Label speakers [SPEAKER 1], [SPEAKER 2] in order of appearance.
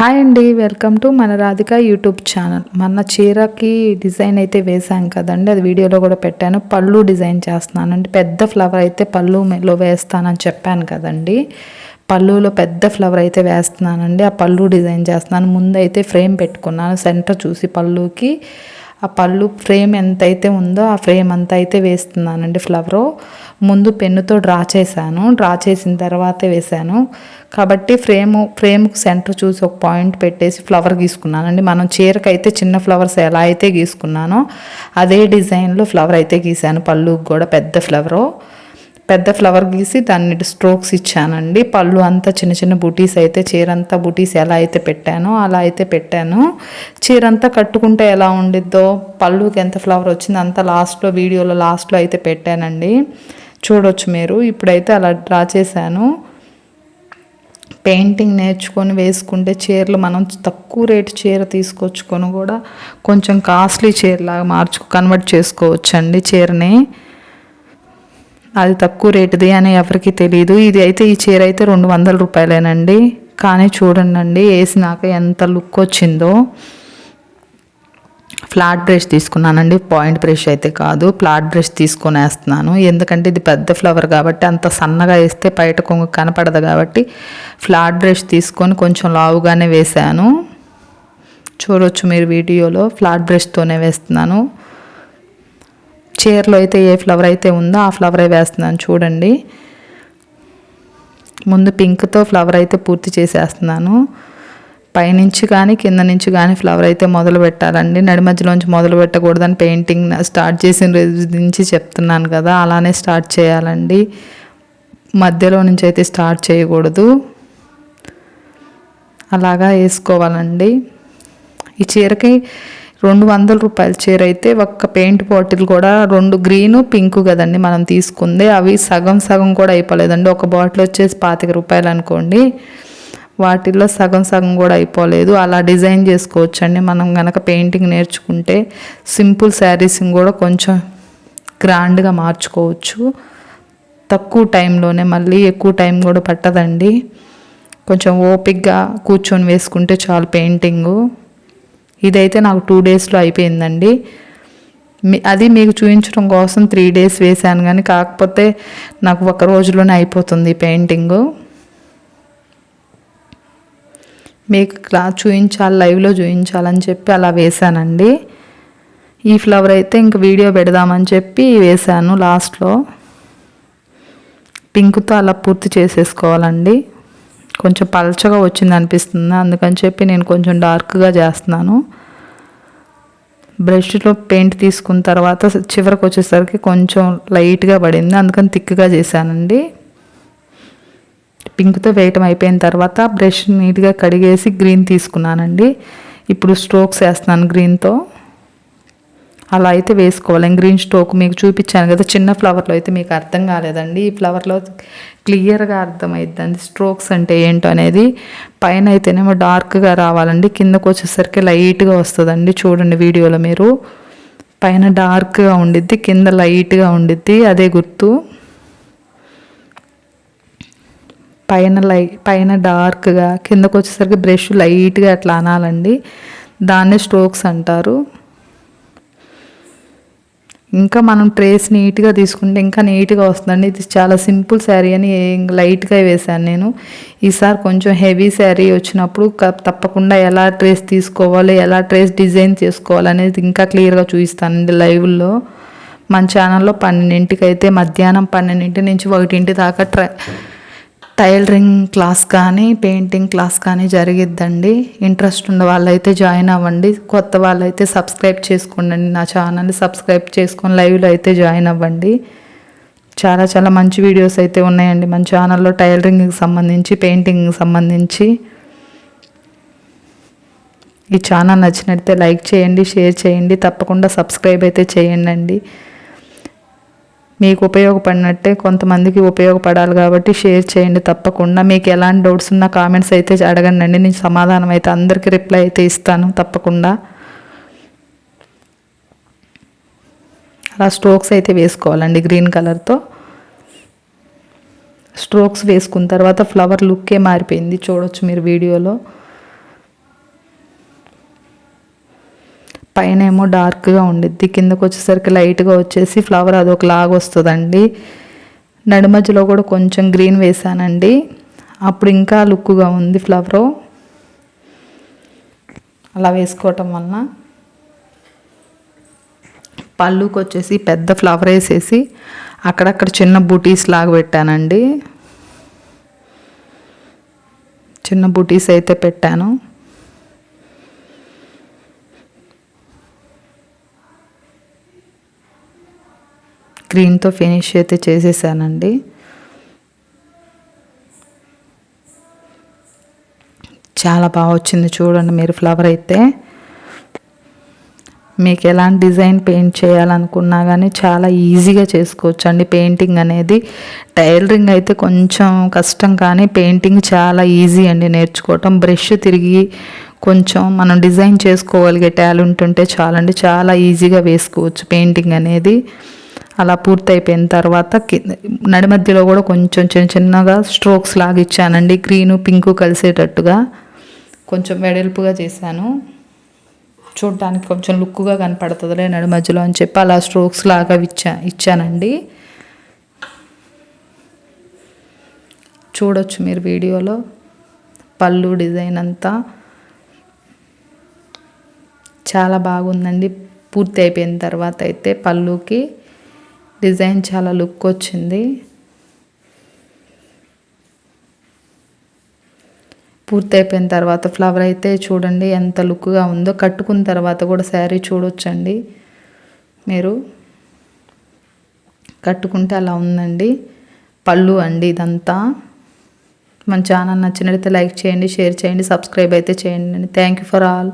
[SPEAKER 1] Hi అండి welcome to మన Radhika YouTube channel. మన చీరకి డిజైన్ అయితే వేసాం కదండి అది వీడియోలో కూడా పెట్టాను. పళ్ళు డిజైన్ చేస్తున్నాను అంటే పెద్ద ఫ్లవర్ అయితే పళ్ళులో వేస్తానని చెప్పాను కదండి. పళ్ళులో పెద్ద ఫ్లవర్ అయితే వేస్తున్నానండి. ఆ పళ్ళు డిజైన్ చేస్తున్నాను. ముందు అయితే ఫ్రేమ్ పెట్టుకున్నాను సెంటర్ చూసి పళ్ళుకి. ఆ పళ్ళు ఫ్రేమ్ ఎంత అయితే ఉందో ఆ ఫ్రేమ్ అంతా అయితే వేస్తున్నానండి ఫ్లవరు. ముందు పెన్నుతో డ్రా చేశాను. డ్రా చేసిన తర్వాతే వేశాను. కాబట్టి ఫ్రేమ్ ఫ్రేమ్కు సెంటర్ చూసి ఒక పాయింట్ పెట్టేసి ఫ్లవర్ గీసుకున్నానండి. మనం చీరకైతే చిన్న ఫ్లవర్స్ ఎలా అయితే గీసుకున్నానో అదే డిజైన్లో ఫ్లవర్ అయితే గీసాను పళ్ళుకి కూడా పెద్ద ఫ్లవరు. పెద్ద ఫ్లవర్ గీసి దాన్ని స్ట్రోక్స్ ఇచ్చానండి. పళ్ళు అంతా చిన్న చిన్న బుటీస్ అయితే చీరంతా బుటీస్ ఎలా అయితే పెట్టానో అలా అయితే పెట్టాను. చీరంతా కట్టుకుంటే ఎలా ఉండిద్దో పళ్ళుకి ఎంత ఫ్లవర్ వచ్చిందో అంత లాస్ట్లో వీడియోలో లాస్ట్లో అయితే పెట్టానండి. చూడొచ్చు మీరు. ఇప్పుడైతే అలా డ్రా చేశాను. పెయింటింగ్ నేర్చుకొని వేసుకుంటే చీరలు మనం తక్కువ రేటు చీర తీసుకొచ్చుకొని కూడా కొంచెం కాస్ట్లీ చీరలాగా మార్చు కన్వర్ట్ చేసుకోవచ్చండి చీరని. అది తక్కువ రేటుది అని ఎవరికి తెలియదు ఇది అయితే ఈ చీర అయితే రెండు వందల రూపాయలేనండి. కానీ చూడండి వేసినాక ఎంత లుక్ వచ్చిందో. ఫ్లాట్ బ్రష్ తీసుకున్నానండి. పాయింట్ బ్రష్ అయితే కాదు ఫ్లాట్ బ్రష్ తీసుకొని వేస్తున్నాను ఎందుకంటే ఇది పెద్ద ఫ్లవర్ కాబట్టి అంత సన్నగా వేస్తే బయట కొంగు కనపడదు కాబట్టి ఫ్లాట్ బ్రష్ తీసుకొని కొంచెం లావుగానే వేసాను చూడొచ్చు మీరు వీడియోలో ఫ్లాట్ బ్రష్తోనే వేస్తున్నాను. చీరలో అయితే ఏ ఫ్లవర్ అయితే ఉందో ఆ ఫ్లవరే వేస్తున్నాను చూడండి. ముందు పింక్తో ఫ్లవర్ అయితే పూర్తి చేసేస్తున్నాను. పైనుంచి కానీ కింద నుంచి కానీ ఫ్లవర్ అయితే మొదలు పెట్టాలండి. నడి మధ్యలోంచి మొదలు పెట్టకూడదని పెయింటింగ్ స్టార్ట్ చేసిన రోజు నుంచి చెప్తున్నాను కదా అలానే స్టార్ట్ చేయాలండి. మధ్యలో నుంచి అయితే స్టార్ట్ చేయకూడదు. అలాగా వేసుకోవాలండి. ఈ చీరకి రెండు వందల రూపాయల చీర అయితే ఒక్క పెయింట్ బాటిల్ కూడా రెండు గ్రీను పింక్ కదండి మనం తీసుకుంది. అవి సగం సగం కూడా అయిపోలేదండి. ఒక బాటిల్ వచ్చేసి పాతిక రూపాయలు అనుకోండి. వాటిల్లో సగం సగం కూడా అయిపోలేదు. అలా డిజైన్ చేసుకోవచ్చండి. మనం కనుక పెయింటింగ్ నేర్చుకుంటే సింపుల్ శారీస్ని కూడా కొంచెం గ్రాండ్గా మార్చుకోవచ్చు. తక్కువ టైంలోనే మళ్ళీ ఎక్కువ టైం కూడా పట్టదండి. కొంచెం ఓపిక్గా కూర్చొని వేసుకుంటే చాలు పెయింటింగు ఇదైతే నాకు టూ డేస్లో అయిపోయిందండి. అది మీకు చూపించడం కోసం త్రీ డేస్ వేశాను కానీ కాకపోతే నాకు ఒక రోజులోనే అయిపోతుంది పెయింటింగు. మీకు క్లా చూపించాలి లైవ్లో చూపించాలని చెప్పి అలా వేశానండి. ఈ ఫ్లవర్ అయితే ఇంక వీడియో పెడదామని చెప్పి వేశాను లాస్ట్లో. పింక్తో అలా పూర్తి చేసేసుకోవాలండి. కొంచెం పలచగా వచ్చింది అనిపిస్తుంది. అందుకని చెప్పి నేను కొంచెం డార్క్గా చేస్తున్నాను. బ్రష్లో పెయింట్ తీసుకున్న తర్వాత చివరికి వచ్చేసరికి కొంచెం లైట్గా పడింది. అందుకని థిక్గా చేశానండి. పింక్తో వేయటం అయిపోయిన తర్వాత బ్రష్ నీట్గా కడిగేసి గ్రీన్ తీసుకున్నానండి. ఇప్పుడు స్ట్రోక్స్ వేస్తున్నాను గ్రీన్తో. అలా అయితే వేసుకోవాలి. గ్రీన్ స్టోక్ మీకు చూపించాను కదా చిన్న ఫ్లవర్లో అయితే మీకు అర్థం కాలేదండి. ఈ ఫ్లవర్లో క్లియర్గా అర్థమవుతుంది స్ట్రోక్స్ అంటే ఏంటో అనేది. పైన అయితేనేమో డార్క్గా రావాలండి. కిందకు వచ్చేసరికి లైట్గా వస్తుందండి. చూడండి వీడియోలో మీరు. పైన డార్క్గా ఉండిద్ది కింద లైట్గా ఉండిద్ది. అదే గుర్తు. పైన లై పైన డార్క్గా కిందకు వచ్చేసరికి బ్రష్ లైట్గా అట్లా అనాలండి. దాన్నే స్ట్రోక్స్ అంటారు. ఇంకా మనం ట్రేస్ నీట్గా తీసుకుంటే ఇంకా నీట్గా వస్తుందండి. ఇది చాలా సింపుల్ శారీ అని లైట్గా వేశాను నేను. ఈసారి కొంచెం హెవీ శారీ వచ్చినప్పుడు తప్పకుండా ఎలా ట్రేస్ తీసుకోవాలి ఎలా ట్రేస్ డిజైన్ చేసుకోవాలి అనేది ఇంకా క్లియర్గా చూపిస్తానండి లైవ్లో మన ఛానల్లో పన్నెండింటికి అయితే మధ్యాహ్నం పన్నెండింటి నుంచి ఒకటింటి దాకా ట్రై టైలరింగ్ క్లాస్ కానీ పెయింటింగ్ క్లాస్ కానీ జరిగిద్దండి. ఇంట్రెస్ట్ ఉన్న వాళ్ళైతే జాయిన్ అవ్వండి. కొత్త వాళ్ళైతే సబ్స్క్రైబ్ చేసుకోండి. నా ఛానల్ని సబ్స్క్రైబ్ చేసుకొని లైవ్లో అయితే జాయిన్ అవ్వండి. చాలా చాలా మంచి వీడియోస్ అయితే ఉన్నాయండి. మన ఛానల్లో టైలరింగ్కి సంబంధించి పెయింటింగ్కి సంబంధించి. ఈ ఛానల్ నచ్చినట్టే లైక్ చేయండి షేర్ చేయండి. తప్పకుండా సబ్స్క్రైబ్ అయితే చేయండి మీకు ఉపయోగపడినట్టే కొంతమందికి ఉపయోగపడాలి కాబట్టి షేర్ చేయండి తప్పకుండా. మీకు ఎలాంటి డౌట్స్ ఉన్నా కామెంట్స్ అయితే అడగండి నేను సమాధానం అయితే అందరికీ రిప్లై అయితే ఇస్తాను తప్పకుండా. అలా స్ట్రోక్స్ అయితే వేసుకోవాలండి గ్రీన్ కలర్తో. స్ట్రోక్స్ వేసుకున్న తర్వాత ఫ్లవర్ లుక్కే మారిపోయింది. చూడొచ్చు మీరు వీడియోలో. పైన ఏమో డార్క్గా ఉండిద్ది. కిందకు వచ్చేసరికి లైట్గా వచ్చేసి ఫ్లవర్ అది ఒక లాగ్ వస్తుందండి. నడుమధ్యలో కూడా కొంచెం గ్రీన్ వేసానండి అప్పుడు ఇంకా లుక్గా ఉంది ఫ్లవరు. అలా వేసుకోవటం వలన పళ్ళుకి వచ్చేసి పెద్ద ఫ్లవర్ వేసేసి అక్కడక్కడ చిన్న బూటీస్ లాగా పెట్టానండి. చిన్న బూటీస్ అయితే పెట్టాను. గ్రీన్తో ఫినిష్ అయితే చేసేసానండి. చాలా బాగా వచ్చింది చూడండి మీరు ఫ్లవర్ అయితే. మీకు ఎలాంటి డిజైన్ పెయింట్ చేయాలనుకున్నా కానీ చాలా ఈజీగా చేసుకోవచ్చు అండి పెయింటింగ్ అనేది. టైలరింగ్ అయితే కొంచెం కష్టం కానీ పెయింటింగ్ చాలా ఈజీ అండి నేర్చుకోవటం. బ్రష్ తిరిగి కొంచెం మనం డిజైన్ చేసుకోగలిగే టాలెంట్ ఉంటే చాలండి. చాలా ఈజీగా వేసుకోవచ్చు పెయింటింగ్ అనేది. అలా పూర్తయిపోయిన తర్వాత కింద నడి మధ్యలో కూడా కొంచెం చిన్న చిన్నగా స్ట్రోక్స్ లాగా ఇచ్చానండి గ్రీను పింకు కలిసేటట్టుగా కొంచెం వెడల్పుగా చేశాను. చూడటానికి కొంచెం లుక్గా కనపడుతుందిలే నడి మధ్యలో అని చెప్పి అలా స్ట్రోక్స్ లాగా ఇచ్చా ఇచ్చానండి. చూడొచ్చు మీరు వీడియోలో. పళ్ళు డిజైన్ అంతా చాలా బాగుందండి. పూర్తి అయిపోయిన తర్వాత అయితే పళ్ళుకి డిజైన్ చాలా లుక్ వచ్చింది. పూర్తి అయిపోయిన తర్వాత ఫ్లవర్ అయితే చూడండి ఎంత లుక్గా ఉందో. కట్టుకున్న తర్వాత కూడా శారీ చూడొచ్చండి. మీరు కట్టుకుంటే అలా ఉందండి. పళ్ళు అండి ఇదంతా. మన ఛానల్ నచ్చినట్లయితే లైక్ చేయండి షేర్ చేయండి సబ్స్క్రైబ్ అయితే చేయండి. Thank you for all.